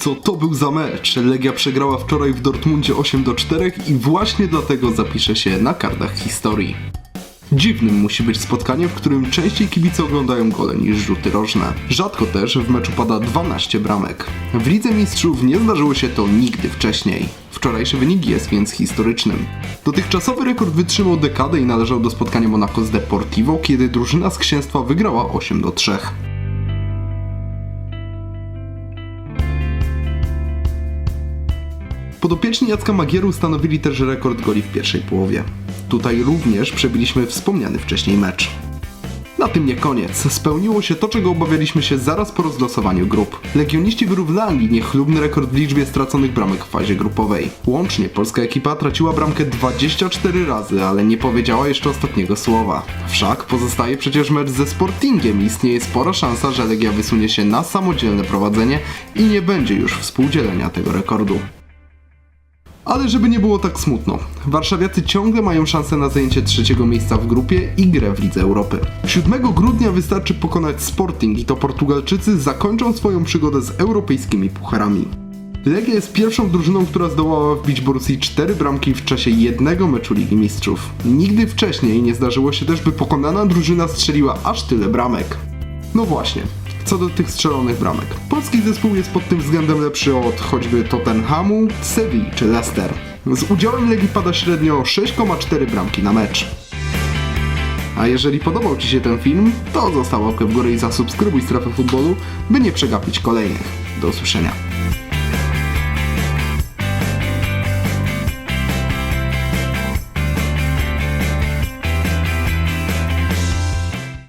Co to był za mecz? Legia przegrała wczoraj w Dortmundzie 8 do 4 i właśnie dlatego zapisze się na kartach historii. Dziwnym musi być spotkanie, w którym częściej kibice oglądają gole niż rzuty rożne. Rzadko też w meczu pada 12 bramek. W Lidze Mistrzów nie zdarzyło się to nigdy wcześniej. Wczorajszy wynik jest więc historycznym. Dotychczasowy rekord wytrzymał dekadę i należał do spotkania Monaco z Deportivo, kiedy drużyna z księstwa wygrała 8 do 3. Podopieczni Jacka Magieru stanowili też rekord goli w pierwszej połowie. Tutaj również przebiliśmy wspomniany wcześniej mecz. Na tym nie koniec. Spełniło się to, czego obawialiśmy się zaraz po rozlosowaniu grup. Legioniści wyrównali niechlubny rekord w liczbie straconych bramek w fazie grupowej. Łącznie polska ekipa traciła bramkę 24 razy, ale nie powiedziała jeszcze ostatniego słowa. Wszak pozostaje przecież mecz ze Sportingiem i istnieje spora szansa, że Legia wysunie się na samodzielne prowadzenie i nie będzie już współdzielenia tego rekordu. Ale żeby nie było tak smutno, warszawiacy ciągle mają szansę na zajęcie trzeciego miejsca w grupie i grę w Lidze Europy. 7 grudnia wystarczy pokonać Sporting i to Portugalczycy zakończą swoją przygodę z europejskimi pucharami. Legia jest pierwszą drużyną, która zdołała wbić Borussii 4 bramki w czasie jednego meczu Ligi Mistrzów. Nigdy wcześniej nie zdarzyło się też, by pokonana drużyna strzeliła aż tyle bramek. No właśnie, co do tych strzelonych bramek. Polski zespół jest pod tym względem lepszy od choćby Tottenhamu, Sevilla czy Leicester. Z udziałem Legii pada średnio 6,4 bramki na mecz. A jeżeli podobał Ci się ten film, to zostaw łapkę w górę i zasubskrybuj strefę futbolu, by nie przegapić kolejnych. Do usłyszenia.